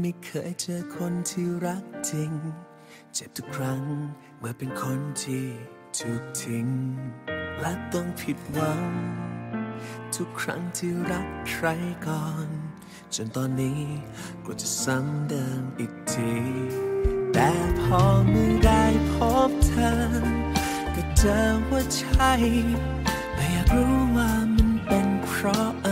ไม่เคยเจอคนที่รักจริง เจ็บทุกครั้งเมื่อเป็นคนที่ถูกทิ้ง และต้องผิดหวัง ทุกครั้งที่รักใครก่อน จนตอนนี้ก็จะซ้ำเดิมอีกที แต่พอเมื่อได้พบเธอ ก็เจอว่าใช่ แต่อยากรู้ว่ามันเป็นเพราะอะ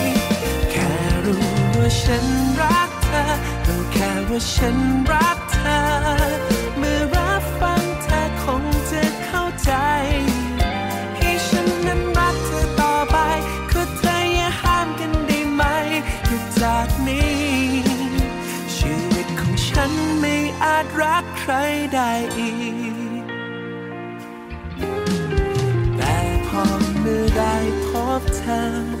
ฉันรักเธอรู้แค่ว่าฉันรักเธอ เมื่อรับฟังเธอคงจะเข้าใจ ให้ฉันนั้นรักเธอต่อไปคือเธออย่าห้ามกันได้ไหมหยุดจากนี้ ชีวิตของฉันไม่อาจรักใครได้อีก แต่พอเมื่อได้พบเธอ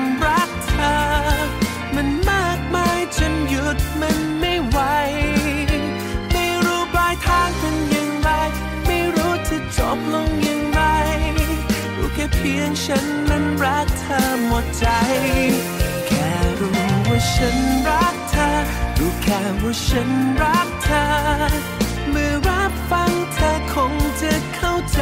พียงฉันนั้นรักเธอหมดใจ แค่รู้ว่าฉันรักเธอ รู้แค่ว่าฉันรักเธอ เมื่อรับฟังเธอคงจะเข้าใจ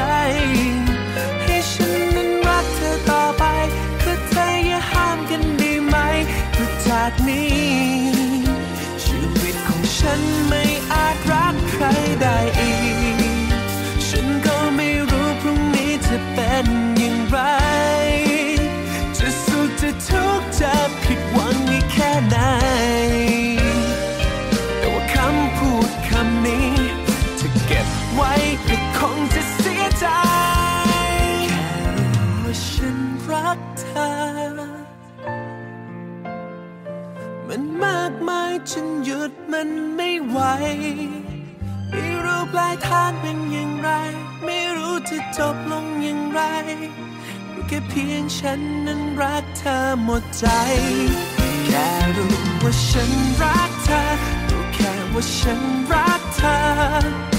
มันมากมายจนหยุดมันไม่ไหว ไม่รู้ปลายทางเป็นอย่างไร ไม่รู้จะจบลงอย่างไรรู้แค่เพียงฉันนั้นรักเธอหมดใจ แค่รู้ว่าฉันรักเธอรู้แค่ว่าฉันรักเธอ